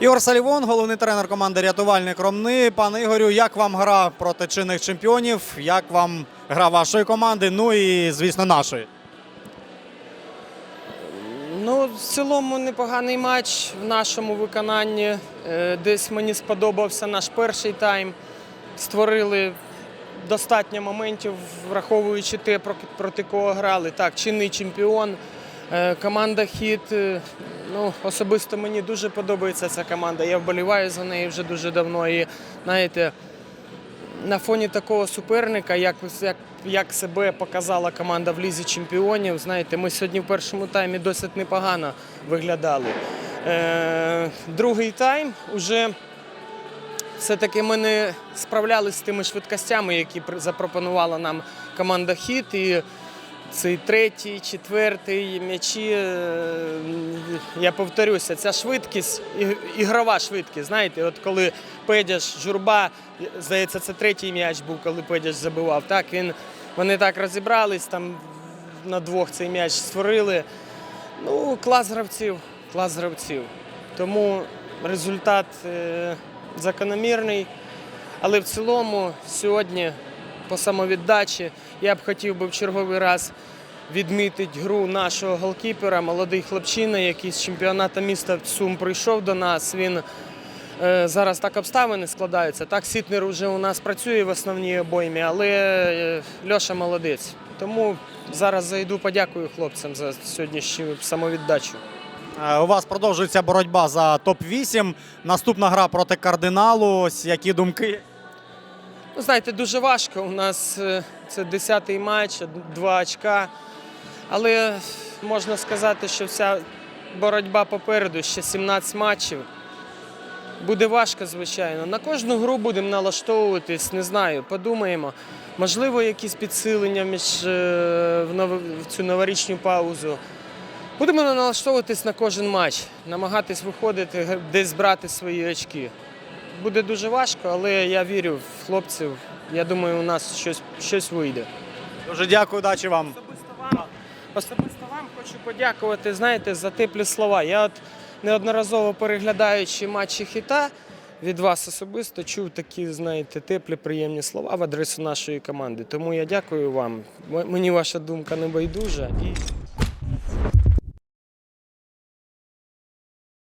Ігор Салівон, головний тренер команди Рятувальник Ромни. Пане Ігорю, як вам гра проти чинних чемпіонів? Як вам гра вашої команди? Ну і звісно, нашої. Ну, в цілому непоганий матч в нашому виконанні. Е, Десь мені сподобався наш перший тайм. Створили достатньо моментів, враховуючи те, проти кого грали. Так, чинний чемпіон. Е, Команда хіт. Ну, особисто мені дуже подобається ця команда. Я вболіваю за неї вже дуже давно. І знаєте, на фоні такого суперника, як, як, як себе показала команда в лізі чемпіонів, знаєте, ми сьогодні в першому таймі досить непогано виглядали. Е, другий тайм уже все-таки ми не справлялися з тими швидкостями, які запропонувала нам команда Хіт. І цей третій, четвертий м'ячі, е, я повторюся, ця швидкість, ігрова швидкість. Знаєте, от коли Педяш, журба, здається, це третій м'яч був, коли Педяш забивав. Так, він, вони так розібрались, там на двох цей м'яч створили. Ну, клас гравців, клас гравців. Тому результат е, закономірний. Але в цілому сьогодні по самовіддачі я б хотів би в черговий раз відмітити гру нашого голкіпера, молодий хлопчина, який з чемпіонату міста Сум прийшов до нас. Він е, зараз так обставини складаються. Так, Сітнер вже у нас працює в основній обоймі, але е, Льоша молодець. Тому зараз зайду, подякую хлопцям за сьогоднішню самовіддачу. Е, У вас продовжується боротьба за топ-8. Наступна гра проти кардиналу. Які думки? Ну, знаєте, дуже важко. У нас е, це 10-й матч, два очка. Але можна сказати, що вся боротьба попереду, ще 17 матчів. Буде важко, звичайно. На кожну гру будемо налаштовуватись, не знаю, подумаємо. Можливо, якісь підсилення між, е, в, цю новорічну паузу. Будемо налаштовуватись на кожен матч, намагатись виходити, десь брати свої очки. Буде дуже важко, але я вірю в хлопців. Я думаю, у нас щось, щось вийде. Дуже дякую, удачі вам. Особисто вам, особисто вам хочу подякувати, знаєте, за теплі слова. Я от неодноразово переглядаючи матчі хіта від вас особисто чув такі, знаєте, теплі, приємні слова в адресу нашої команди. Тому я дякую вам. Мені ваша думка не байдужа. І